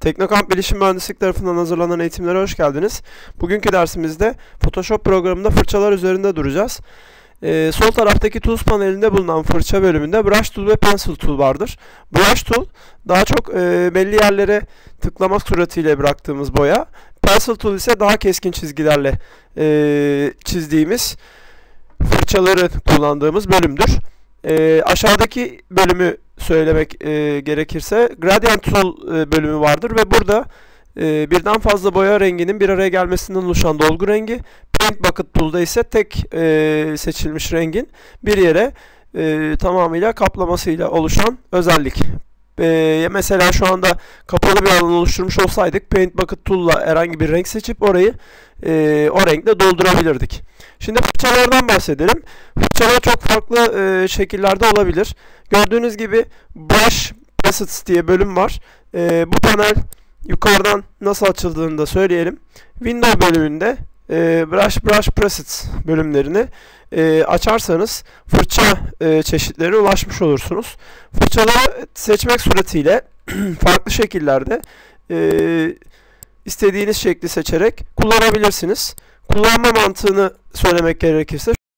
Teknokamp Bilişim Mühendislik tarafından hazırlanan eğitimlere hoş geldiniz. Bugünkü dersimizde Photoshop programında fırçalar üzerinde duracağız. Ee, sol taraftaki Tools panelinde bulunan fırça bölümünde Brush Tool ve Pencil Tool vardır. Brush Tool daha çok e, belli yerlere tıklamak suretiyle bıraktığımız boya. Pencil Tool ise daha keskin çizgilerle e, çizdiğimiz fırçaları kullandığımız bölümdür. E, aşağıdaki bölümü söylemek e, gerekirse Gradient Tool e, bölümü vardır ve burada e, birden fazla boya renginin bir araya gelmesinden oluşan dolgu rengi, Paint Bucket Tool'da ise tek e, seçilmiş rengin bir yere e, tamamıyla kaplamasıyla oluşan özellik. E, mesela şu anda kapalı bir alan oluşturmuş olsaydık Paint Bucket Tool'la herhangi bir renk seçip orayı e, o renkle doldurabilirdik. Şimdi fırçalardan bahsedelim. Fırçalar çok farklı e, şekillerde olabilir. Gördüğünüz gibi Brush Presets diye bölüm var. E, bu panel yukarıdan nasıl açıldığını da söyleyelim. Window bölümünde e, Brush Brush Presets bölümlerini e, açarsanız fırça e, çeşitlerine ulaşmış olursunuz. Fırçaları seçmek suretiyle farklı şekillerde e, istediğiniz şekli seçerek kullanabilirsiniz. Kullanma mantığını söylemek gerekirse